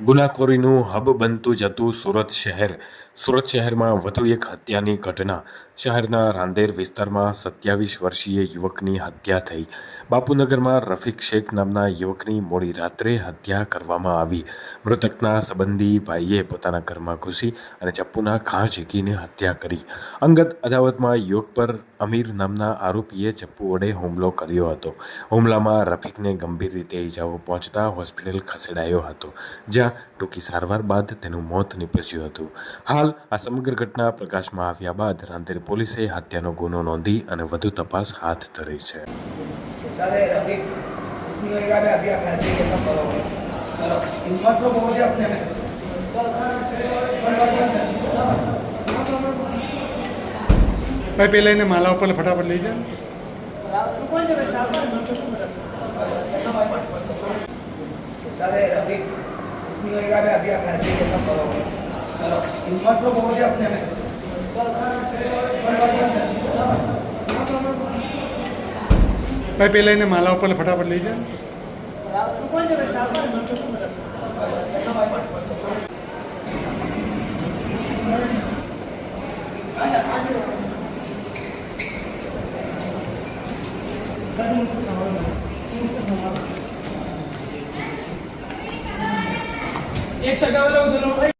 ગુનાખોરીનું hub બનતું જતું સુરત શહેર. સુરત શહેરમાં વધુ એક હત્યાની ઘટના. શહેરના રાંદેર વિસ્તારમાં સત્યાવીસ વર્ષીય યુવકની હત્યા થઈ. બાપુનગરમાં રફીક શેખ નામના યુવકની મોડી રાત્રે હત્યા કરવામાં આવી. મૃતકના સંબંધી ભાઈએ પોતાના ઘરમાં ઘૂસી અને ચપ્પુના ઘા ઝીકીને હત્યા કરી. અંગત અદાવતમાં યુવક પર અમીર નામના આરોપીએ ચપ્પુ વડે હુમલો કર્યો હતો. હુમલામાં રફીકને ગંભીર રીતે ઈજાઓ પહોંચતા હોસ્પિટલ ખસેડાયો હતો, જ્યાં ટૂંકી સારવાર બાદ તેનું મોત નીપજ્યું હતું હાલ આ સમગ્ર ઘટના પ્રકાશમાં આવ્યા બાદ રાંદેર પોલીસે હત્યાનો ગુનો નોંધી અને વધુ તપાસ હાથ ધરી છે सारे अभी इतनी होएगा मैं अभी खर्चे ये सब करोगे चलो हिम्मत तो बहुत है अपने में ભાઈ પેલા એને માલા ઉપર ફટાફટ લઈ જાય सारे अभी इतनी होएगा मैं अभी खर्चे ये सब करोगे चलो हिम्मत तो बहुत है अपने में ભાઈ પેલા એને માલા ઉપર ફટાફટ લઈ જાય એક સગાવેલો ઉધેલો ભાઈ